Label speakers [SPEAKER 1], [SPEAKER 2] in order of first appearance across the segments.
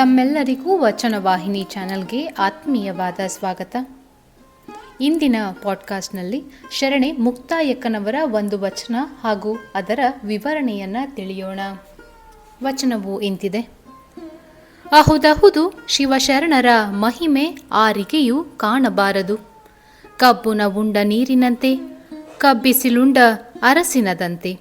[SPEAKER 1] ತಮ್ಮೆಲ್ಲರಿಗೂ ವಚನವಾಹಿನಿ ಚಾನೆಲ್ಗೆ ಆತ್ಮೀಯವಾದ ಸ್ವಾಗತ. ಇಂದಿನ ಪಾಡ್ಕಾಸ್ಟ್ನಲ್ಲಿ ಶರಣೆ ಮುಕ್ತಾಯಕ್ಕನವರ ಒಂದು ವಚನ ಹಾಗೂ ಅದರ ವಿವರಣೆಯನ್ನು ತಿಳಿಯೋಣ. ವಚನವು ಇಂತಿದೆ. ಅಹುದಹುದು ಶಿವಶರಣರ ಮಹಿಮೆ ಆರಿಗೆಯು ಕಾಣಬಾರದು. ಕಬ್ಬುನ ಉಂಡ ನೀರಿನಂತೆ, ಕಬ್ಬಿಸಿಲುಂಡ ಅರಸಿನದಂತೆ,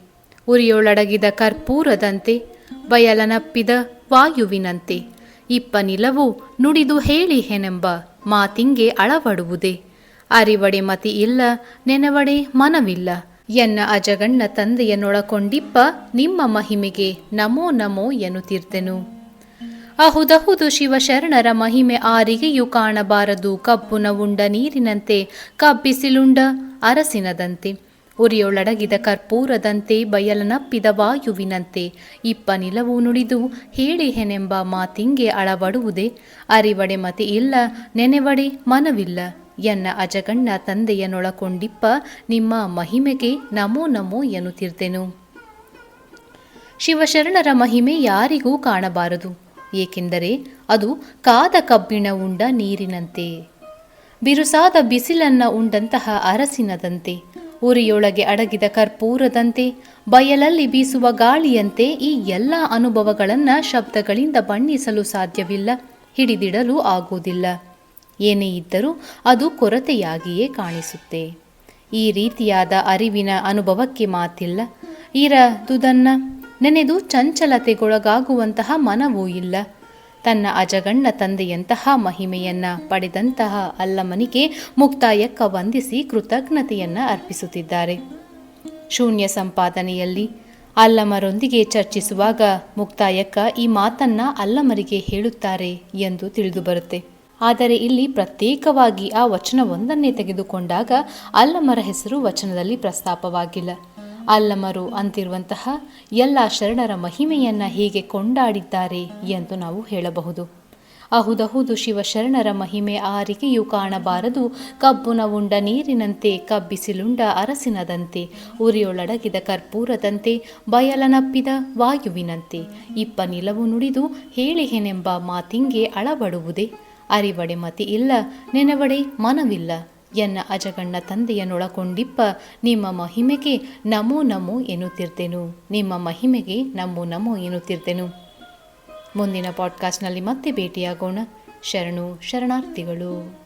[SPEAKER 1] ಉರಿಯೊಳಡಗಿದ ಕರ್ಪೂರದಂತೆ, ಬಯಲನಪ್ಪಿದ ವಾಯುವಿನಂತೆ. ಇಪ್ಪ ನಿಲವು ನುಡಿದು ಹೇಳಿ ಹೆನೆಂಬ ಮಾತಿಂಗೆ ಅಳವಡುವುದೇ. ಅರಿವಡೆ ಮತಿ ಇಲ್ಲ, ನೆನವಡೆ ಮನವಿಲ್ಲ. ಎನ್ನ ಅಜಗಣ್ಣ ತಂದೆಯನ್ನೊಳಕೊಂಡಿಪ್ಪ ನಿಮ್ಮ ಮಹಿಮೆಗೆ ನಮೋ ನಮೋ ಎನ್ನುತ್ತಿರ್ತೆನು. ಅಹುದಹುದು ಶಿವಶರಣರ ಮಹಿಮೆ ಆರಿಗೆಯು ಕಾಣಬಾರದು, ಕಬ್ಬುನ ಉಂಡ ನೀರಿನಂತೆ ಕಬ್ಬಿಸಿಲುಂಡ ಅರಸಿನದಂತೆ. ಉರಿಯೊಳಡಗಿದ ಕರ್ಪೂರದಂತೆ ಬಯಲನಪ್ಪಿದ ವಾಯುವಿನಂತೆ ಇಪ್ಪ ನಿಲವು ನುಡಿದು ಹೇಳಿ ಹೆನೆಂಬ ಮಾತಿಂಗೆ ಅಳವಡುವುದೇ, ಅರಿವಡೆ ಮತಿ ಇಲ್ಲ, ನೆನೆವಡೆ ಮನವಿಲ್ಲ, ಎನ್ನ ಅಜಗಣ್ಣ ತಂದೆಯನ್ನೊಳಕೊಂಡಿಪ್ಪ ನಿಮ್ಮ ಮಹಿಮೆಗೆ ನಮೋ ನಮೋ ಎನ್ನುತ್ತಿರ್ತೆನು. ಶಿವಶರಣರ ಮಹಿಮೆ ಯಾರಿಗೂ ಕಾಣಬಾರದು, ಏಕೆಂದರೆ ಅದು ಕಾದ ಕಬ್ಬಿಣ ಉಂಡ ನೀರಿನಂತೆ. ಬಿರುಸಾದ ಬಿಸಿಲನ್ನ ಉಂಡಂತಹ ಅರಸಿನದಂತೆ. ಉರಿಯೊಳಗೆ ಅಡಗಿದ ಕರ್ಪೂರದಂತೆ, ಬಯಲಲ್ಲಿ ಬೀಸುವ ಗಾಳಿಯಂತೆ ಈ ಎಲ್ಲ ಅನುಭವಗಳನ್ನು ಶಬ್ದಗಳಿಂದ ಬಣ್ಣಿಸಲು ಸಾಧ್ಯವಿಲ್ಲ, ಹಿಡಿದಿಡಲು ಆಗುವುದಿಲ್ಲ. ಏನೇ ಇದ್ದರೂ ಅದು ಕೊರತೆಯಾಗಿಯೇ ಕಾಣಿಸುತ್ತೆ. ಈ ರೀತಿಯಾದ ಅರಿವಿನ ಅನುಭವಕ್ಕೆ ಮಾತಿಲ್ಲ. ಇರದುದನ್ನ ನೆನೆದು ಚಂಚಲತೆಗೊಳಗಾಗುವಂತಹ ಮನವೂ ಇಲ್ಲ. ತನ್ನ ಅಜಗಣ್ಣ ತಂದೆಯಂತಹ ಮಹಿಮೆಯನ್ನ ಪಡೆದಂತಹ ಅಲ್ಲಮನಿಗೆ ಮುಕ್ತಾಯಕ್ಕ ವಂದಿಸಿ ಕೃತಜ್ಞತೆಯನ್ನ ಅರ್ಪಿಸುತ್ತಿದ್ದಾರೆ. ಶೂನ್ಯ ಸಂಪಾದನೆಯಲ್ಲಿ ಅಲ್ಲಮರೊಂದಿಗೆ ಚರ್ಚಿಸುವಾಗ ಮುಕ್ತಾಯಕ್ಕ ಈ ಮಾತನ್ನ ಅಲ್ಲಮರಿಗೆ ಹೇಳುತ್ತಾರೆ ಎಂದು ತಿಳಿದುಬರುತ್ತೆ. ಆದರೆ ಇಲ್ಲಿ ಪ್ರತ್ಯೇಕವಾಗಿ ಆ ವಚನವೊಂದನ್ನೇ ತೆಗೆದುಕೊಂಡಾಗ ಅಲ್ಲಮರ ಹೆಸರು ವಚನದಲ್ಲಿ ಪ್ರಸ್ತಾಪವಾಗಿಲ್ಲ. ಅಲ್ಲಮರು ಅಂತಿರುವಂತಹ ಎಲ್ಲ ಶರಣರ ಮಹಿಮೆಯನ್ನು ಹೀಗೆ ಕೊಂಡಾಡಿದ್ದಾರೆ ಎಂದು ನಾವು ಹೇಳಬಹುದು. ಅಹುದಹುದು ಶಿವಶರಣರ ಮಹಿಮೆ ಆರಿಕೆಯು ಕಾಣಬಾರದು. ಕಬ್ಬುನ ಉಂಡ ನೀರಿನಂತೆ ಕಬ್ಬಿಸಿಲುಂಡ ಅರಸಿನದಂತೆ, ಉರಿಯೊಳಡಗಿದ ಕರ್ಪೂರದಂತೆ, ಬಯಲನಪ್ಪಿದ ವಾಯುವಿನಂತೆ. ಇಪ್ಪ ನಿಲವು ನುಡಿದು ಹೇಳಿಹೆನೆಂಬ ಮಾತಿಂಗೆ ಅಳವಡುವುದೇ. ಅರಿವಡೆ ಮತಿ ಇಲ್ಲ, ನೆನವಡೆ ಮನವಿಲ್ಲ. ಎನ್ನ ಅಜಗಣ್ಣ ತಂದೆಯನ್ನೊಳಕೊಂಡಿಪ್ಪ ನಿಮ್ಮ ಮಹಿಮೆಗೆ ನಮೋ ನಮೋ ಎನ್ನುತ್ತಿರ್ತೇನು. ನಿಮ್ಮ ಮಹಿಮೆಗೆ ನಮೋ ನಮೋ ಎನ್ನುತ್ತಿರ್ತೇನು. ಮುಂದಿನ ಪಾಡ್ಕಾಸ್ಟ್ನಲ್ಲಿ ಮತ್ತೆ ಭೇಟಿಯಾಗೋಣ. ಶರಣು, ಶರಣಾರ್ಥಿಗಳು.